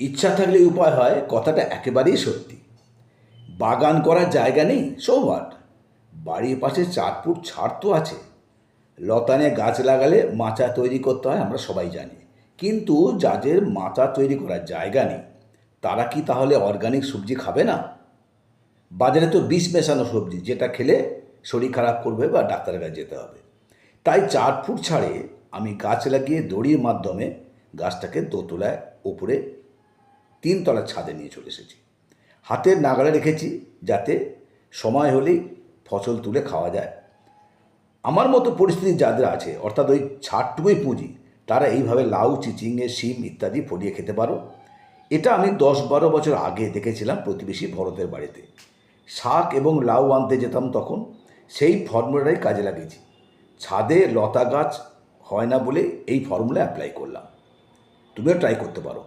ইচ্ছা থাকলে উপায় হয়, কথাটা একেবারেই সত্যি। বাগান করার জায়গা নেই সৌভাট বাড়ির পাশে চার ফুট ছাড় তো আছে। লতানে গাছ লাগালে মাচা তৈরি করতে হয়, আমরা সবাই জানি। কিন্তু যাদের মাচা তৈরি করার জায়গা নেই, তারা কি তাহলে অর্গানিক সবজি খাবে না? বাজারে তো বিষ মেশানো সবজি, যেটা খেলে শরীর খারাপ করবে বা ডাক্তারের কাছে যেতে হবে। তাই চার ফুট ছাড়ে আমি গাছ লাগিয়ে দড়ির মাধ্যমে গাছটাকে দোতলায় উপরে তিনতলার ছাদে নিয়ে চলে এসেছি। হাতের নাগালে রেখেছি যাতে সময় হলেই ফসল তুলে খাওয়া যায়। আমার মতো পরিস্থিতি যাদের আছে, অর্থাৎ ওই ছাড়টুকুই পুঁজি, তারা এইভাবে লাউ, চিচিঙে, শিম ইত্যাদি ফলিয়ে খেতে পারো। এটা আমি দশ বারো বছর আগে দেখেছিলাম প্রতিবেশী ভরতের বাড়িতে। শাক এবং লাউ আনতে যেতাম তখন, সেই ফর্মুলাটাই কাজে লাগিয়েছি। ছাদে লতা গাছ হয় না বলে এই ফর্মুলা অ্যাপ্লাই করলাম। তুমিও ট্রাই করতে পারো।